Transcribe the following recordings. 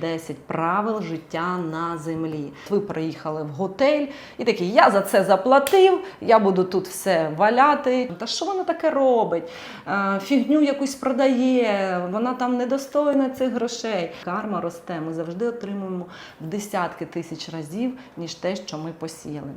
10 правил життя на землі. Ви приїхали в готель і такі, я за це заплатив, я буду тут все валяти. Та що вона таке робить? Е, Фігню якусь продає, вона там недостойна цих грошей. Карма росте. Ми завжди отримуємо в десятки тисяч разів, ніж те, що ми посіяли.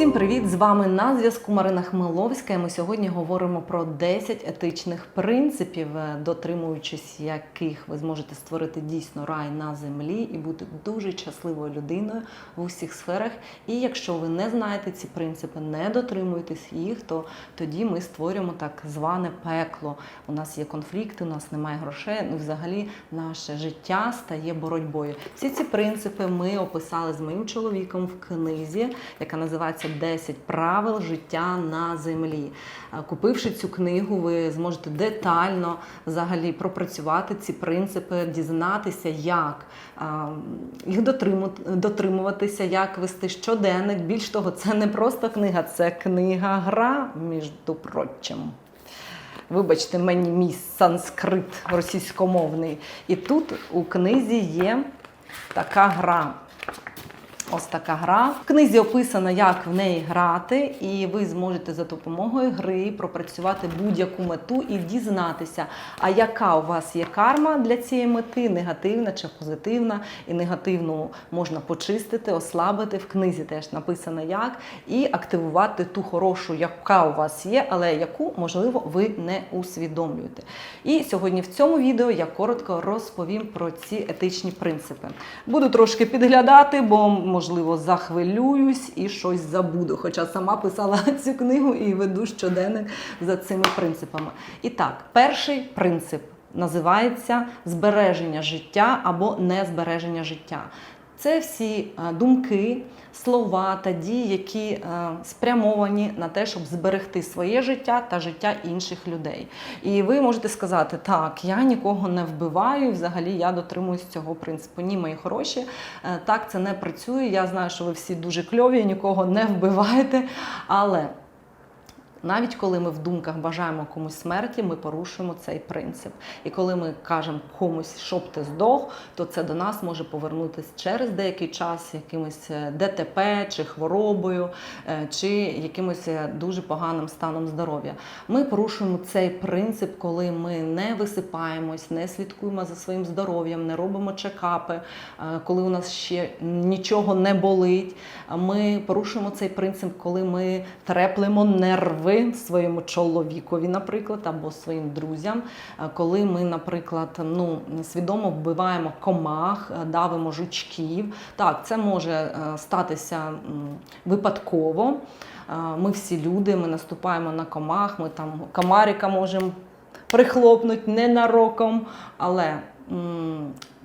Всім привіт! З вами на зв'язку Марина Хмеловська. Ми сьогодні говоримо про 10 етичних принципів, е, дотримуючись яких ви зможете створити дійсно рай на землі і бути дуже щасливою людиною в усіх сферах. І якщо ви не знаєте ці принципи, не дотримуєтесь їх, то тоді ми створюємо так зване пекло. У нас є конфлікти, у нас немає грошей. Ну, взагалі, наше життя стає боротьбою. Всі ці принципи ми описали з моїм чоловіком в книзі, яка називається «10 правил життя на землі. Е, Купивши цю книгу, ви зможете детально взагалі пропрацювати ці принципи, дізнатися, як е, їх дотримуватися, як вести щоденник. Більш того, це не просто книга, це книга-гра, між прочим. Вибачте мені мій санскрит російськомовний. І тут у книзі є така гра. Ось така гра. В книзі описано, як в неї грати, і ви зможете за допомогою гри пропрацювати будь-яку мету і дізнатися, а яка у вас є карма для цієї мети, негативна чи позитивна. І негативну можна почистити, ослабити. В книзі теж написано як, і активувати ту хорошу, яка у вас є, але яку, можливо, ви не усвідомлюєте. І сьогодні в цьому відео я коротко розповім про ці етичні принципи. Буду трошки підглядати, бо можливо захвилююсь і щось забуду. Хоча сама писала цю книгу і веду щоденник за цими принципами. І так, перший принцип називається збереження життя або незбереження життя. Це всі е, думки, слова та дії, які е, спрямовані на те, щоб зберегти своє життя та життя інших людей. І ви можете сказати, так, я нікого не вбиваю, взагалі я дотримуюсь цього принципу. Ні, мої хороші, е, так це не працює. Я знаю, що ви всі дуже кльові, нікого не вбиваєте. Але навіть коли ми в думках бажаємо комусь смерті, ми порушуємо цей принцип. І коли ми кажемо комусь, щоб ти здох, то це до нас може повернутися через деякий час якимось е, ДТП чи хворобою, е, чи якимось е, дуже поганим станом здоров'я. Ми порушуємо цей принцип, коли ми не висипаємось, не слідкуємо за своїм здоров'ям, не робимо чекапи, коли у нас ще нічого не болить. Ми порушуємо цей принцип, коли ми треплемо нерви своєму чоловікові, наприклад, або своїм друзям, коли ми, наприклад, ну свідомо вбиваємо комах, е, давимо жучків. Так, це може е, статися випадково. Е, Ми всі люди, ми наступаємо на комах, ми там комарика можемо прихлопнути ненароком, але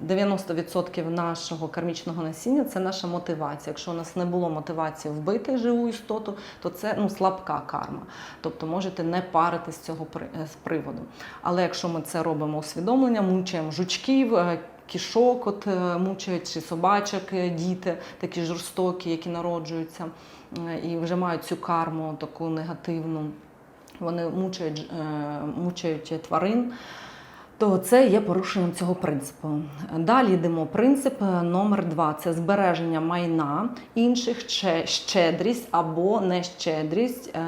90% нашого кармічного насіння це наша мотивація. Якщо у нас не було мотивації вбити живу істоту, то це ну, слабка карма. Тобто можете не парити з цього з приводу. Але якщо ми це робимо усвідомлення, мучаємо жучків. е, Кішок, от е, мучають чи собачок, е, діти такі жорстокі, які народжуються і вже мають цю карму таку негативну. Вони мучають, мучають тварин то це є порушенням цього принципу. Далі йдемо. Принцип е, номер два це збереження майна інших, щедрість або нещедрість, е,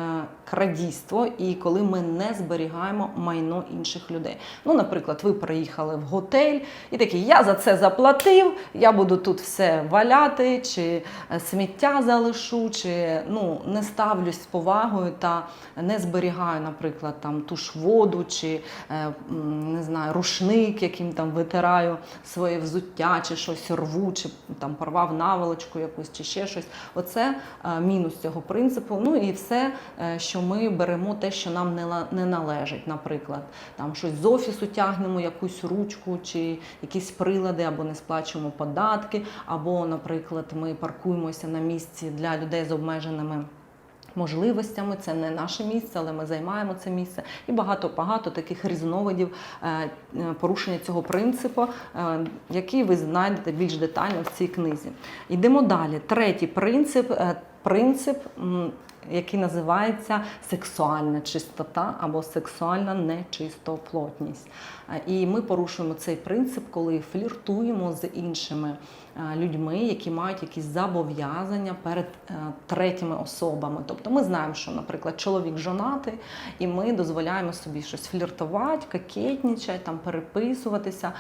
крадійство, і коли ми не зберігаємо майно інших людей. Ну, наприклад, ви приїхали в готель і такі, я за це заплатив, я буду тут все валяти, чи е, сміття залишу, чи ну, не ставлюсь з повагою та не зберігаю, наприклад, там ту ж воду, чи е, не знаю, рушник, яким там витираю своє взуття, чи щось рву, чи там порвав наволочку якусь, чи ще щось. Оце е, мінус цього принципу. Ну і все, е, що ми беремо те, що нам не, належить, наприклад, там щось з офісу тягнемо, якусь ручку, чи якісь прилади, або не сплачуємо податки, або, наприклад, ми паркуємося на місці для людей з обмеженими можливостями. Це не наше місце, але ми займаємо це місце. І багато багато таких різновидів е, е, порушення цього принципу, е, які ви знайдете більш детально в цій книзі. Йдемо далі. Третій принцип. Принцип який називається сексуальна чистота або сексуальна нечистоплотність. Е, І ми порушуємо цей принцип, коли фліртуємо з іншими е, людьми, які мають якісь зобов'язання перед е, третіми особами. Тобто ми знаємо, що, наприклад, чоловік жонатий, і ми дозволяємо собі щось фліртувати, кокетнічати, там переписуватися.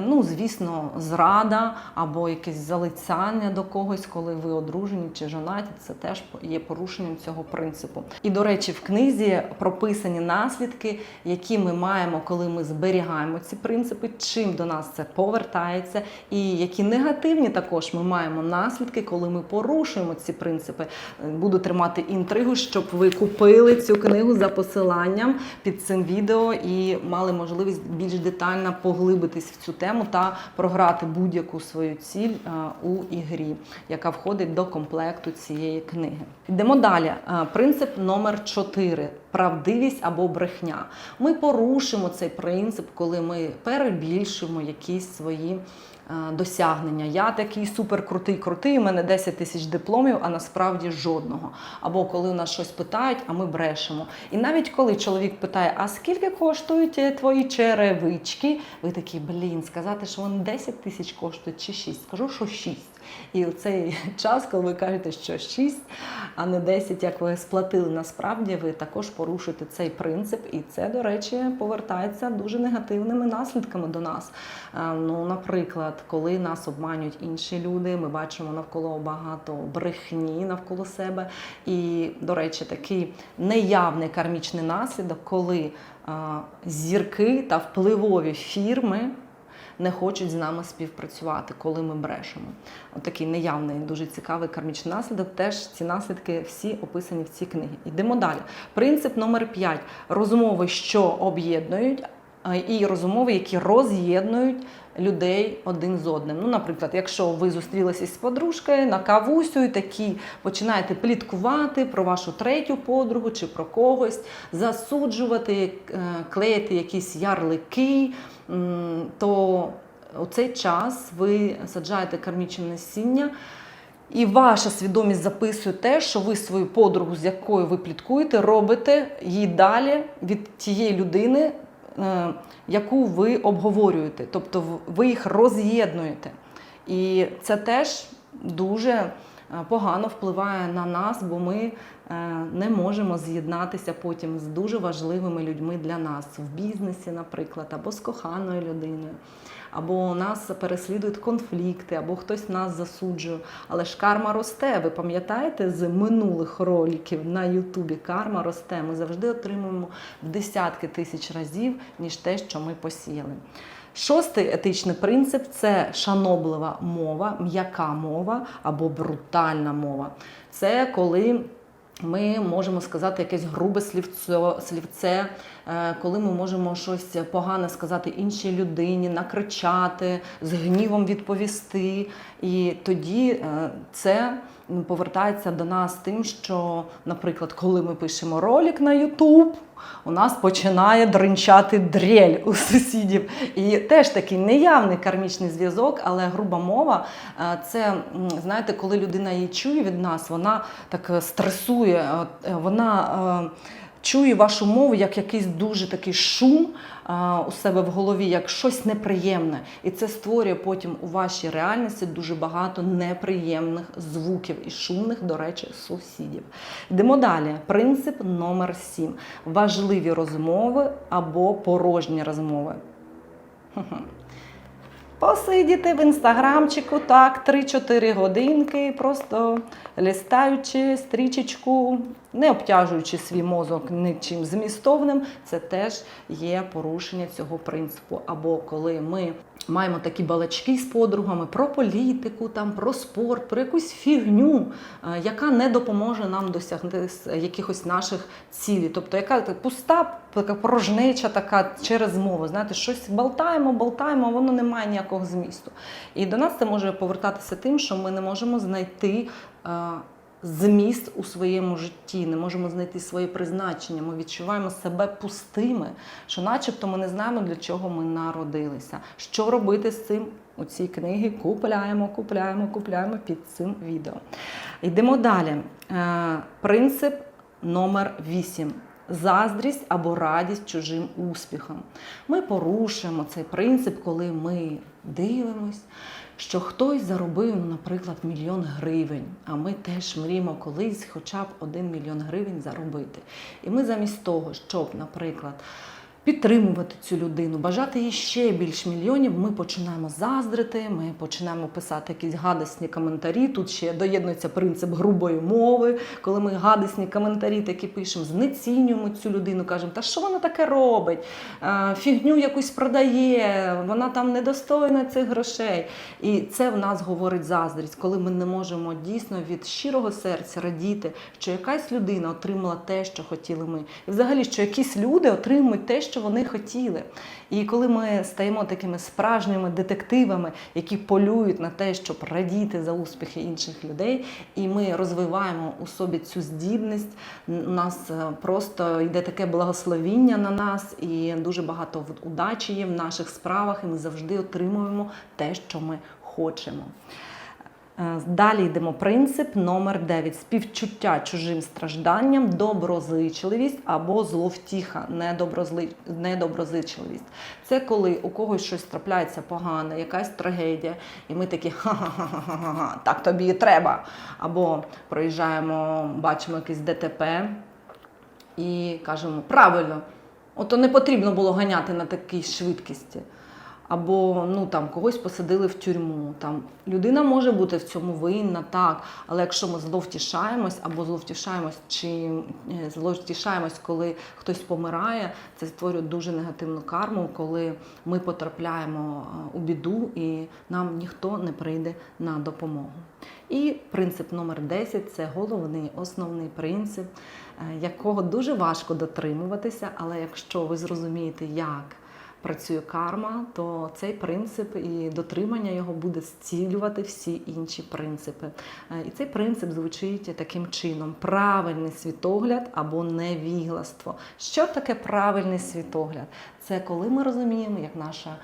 Ну, звісно, зрада або якесь залицяння до когось, коли ви одружені чи жонаті, це теж є порушенням цього принципу. І до речі, в книзі прописані наслідки, які ми маємо, коли ми зберігаємо ці принципи, чим до нас це повертається, і які негативні також ми маємо наслідки, коли ми порушуємо ці принципи. Е, Буду тримати інтригу, щоб ви купили цю книгу за посиланням під цим відео і мали можливість більш детально поглибитись в цю тему та програти будь-яку свою ціль е, у ігрі, яка входить до комплекту цієї книги. Йдемо далі. Е, Принцип номер 4 правдивість або брехня. Ми порушимо цей принцип, коли ми перебільшуємо якісь свої. Е, Досягнення. Я такий суперкрутий, крутий, у мене 10 тисяч дипломів, а насправді жодного. Або коли у нас щось питають, а ми брешемо. І навіть коли чоловік питає, а скільки коштують е, твої черевички, ви такі, блін, сказати, що вони 10 тисяч коштують чи 6. Скажу, що 6. І у цей час, коли ви кажете, що 6, а не 10, як ви сплатили, насправді ви також порушуєте цей принцип, і це, до речі, повертається дуже негативними наслідками до нас. Е, Ну, наприклад, коли нас обманюють інші люди, ми бачимо навколо багато брехні навколо себе. І, до речі, такий неявний кармічний наслідок, коли е, зірки та впливові фірми не хочуть з нами співпрацювати, коли ми брешемо. От такий неявний, дуже цікавий кармічний наслідок. Теж ці наслідки всі описані в цій книгі. Йдемо далі. Принцип номер 5. розмови, що об'єднують, і розмови, які роз'єднують людей один з одним. Ну, наприклад, якщо ви зустрілися з подружкою на кавусю і такі починаєте пліткувати про вашу третю подругу чи про когось, засуджувати, е, клеїти якісь ярлики, то у цей час ви саджаєте кармічне насіння. І ваша свідомість записує те, що ви свою подругу, з якою ви пліткуєте, робите їй далі від тієї людини, яку ви обговорюєте. Тобто ви їх роз'єднуєте. І це теж дуже е, погано впливає на нас, бо ми е, не можемо з'єднатися потім з дуже важливими людьми для нас в бізнесі, наприклад, або з коханою людиною. Або нас переслідують конфлікти, або хтось нас засуджує. Але ж карма росте. Ви пам'ятаєте з минулих роликів на Ютубі? Карма росте. Ми завжди отримуємо в десятки тисяч разів, ніж те, що ми посіяли. Шостий етичний принцип це шаноблива мова, м'яка мова або брутальна мова. Це коли ми можемо сказати якесь грубе слівце, слівце, коли ми можемо щось погане сказати іншій людині, накричати, з гнівом відповісти. І тоді е, це повертається до нас тим, що, наприклад, коли ми пишемо ролик на YouTube, у нас починає дринчати дрель у сусідів. І теж такий неявний кармічний зв'язок, але груба мова е, це, знаєте, коли людина її чує від нас, вона так е, стресує, е, вона. Чує вашу мову як якийсь дуже такий шум а, у себе в голові, як щось неприємне. І це створює потім у вашій реальності дуже багато неприємних звуків і шумних, до речі, сусідів. Йдемо далі. Принцип номер 7. Важливі розмови або порожні розмови. Посидіти в інстаграмчику так 3-4 годинки, просто листаючи стрічечку, не обтяжуючи свій мозок нічим змістовним, це теж є порушення цього принципу. Або коли ми маємо такі балачки з подругами про політику, там про спорт, про якусь фігню, е, яка не допоможе нам досягти якихось наших цілей. Тобто, яка пуста, така порожнеча така через мову. Знаєте, щось болтаємо, болтаємо, а воно не має ніякого змісту. І до нас це може повертатися тим, що ми не можемо знайти. Зміст у своєму житті, не можемо знайти своє призначення. Ми відчуваємо себе пустими, що, начебто, ми не знаємо, для чого ми народилися. Що робити з цим? У цій книгі купляємо, купляємо, купляємо під цим відео. Йдемо далі. Е, Принцип номер 8. Заздрість або радість чужим успіхам. Ми порушуємо цей принцип, коли ми дивимось, що хтось заробив, наприклад, мільйон гривень, а ми теж мріємо колись хоча б один мільйон гривень заробити. І ми замість того, щоб, наприклад, підтримувати цю людину, бажати їй ще більш мільйонів, ми починаємо заздрити, ми починаємо писати якісь гадосні коментарі. Тут ще доєднується принцип грубої мови, коли ми гадосні коментарі такі пишемо, знецінюємо цю людину, кажемо, та що вона таке робить? Фігню якусь продає, вона там недостойна цих грошей. І це в нас говорить заздрість, коли ми не можемо дійсно від щирого серця радіти, що якась людина отримала те, що хотіли ми. І взагалі, що якісь люди отримують те, що вони хотіли. І коли ми стаємо такими справжніми детективами, які полюють на те, щоб радіти за успіхи інших людей, і ми розвиваємо у собі цю здібність, у нас е, просто йде таке благословіння на нас, і дуже багато удачі є в наших справах, і ми завжди отримуємо те, що ми хочемо. Е, Далі йдемо принцип номер 9. Співчуття чужим стражданням, доброзичливість або зловтіха, недоброзли- недоброзичливість. Це коли у когось щось трапляється погане, якась трагедія, і ми такі ха-ха-ха-ха-ха, так тобі і треба. Або проїжджаємо, бачимо якесь ДТП і кажемо, правильно, ото не потрібно було ганяти на такій швидкості. Або ну там когось посадили в тюрму. Там людина може бути в цьому винна, так. Але якщо ми зловтішаємось або зловтішаємось, чи е, зловтішаємось, коли хтось помирає, це створює дуже негативну карму, коли ми потрапляємо е, у біду і нам ніхто не прийде на допомогу. І принцип номер 10 це головний основний принцип, е, якого дуже важко дотримуватися, але якщо ви зрозумієте, як працює карма, то цей принцип і дотримання його буде зцілювати всі інші принципи. Е, І цей принцип звучить таким чином: правильний світогляд або невігластво. Що таке правильний світогляд? Це коли ми розуміємо, як наша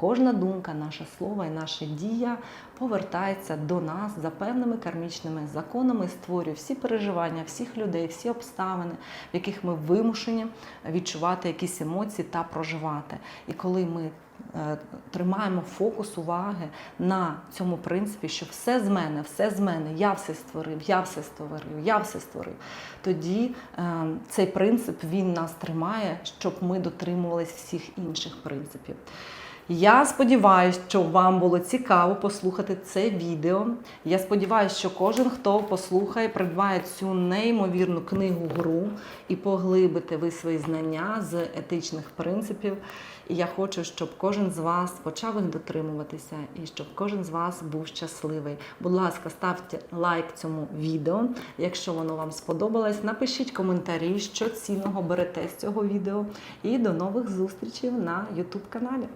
Кожна думка, наше слово і наша дія повертається до нас за певними кармічними законами, створює всі переживання, всіх людей, всі обставини, в яких ми вимушені відчувати якісь емоції та проживати. І коли ми е, тримаємо фокус уваги на цьому принципі, що все з мене, все з мене, я все створив, я все створив, я все створив. Тоді е, цей принцип він нас тримає, щоб ми дотримувались всіх інших принципів. Я сподіваюся, що вам було цікаво послухати це відео. Я сподіваюся, що кожен, хто послухає, придбає цю неймовірну книгу гру і поглибите ви свої знання з етичних принципів. І я хочу, щоб кожен з вас почав їх дотримуватися і щоб кожен з вас був щасливий. Будь ласка, ставте лайк цьому відео. Якщо воно вам сподобалось, напишіть коментарі, що цінного берете з цього відео. І до нових зустрічей на YouTube каналі.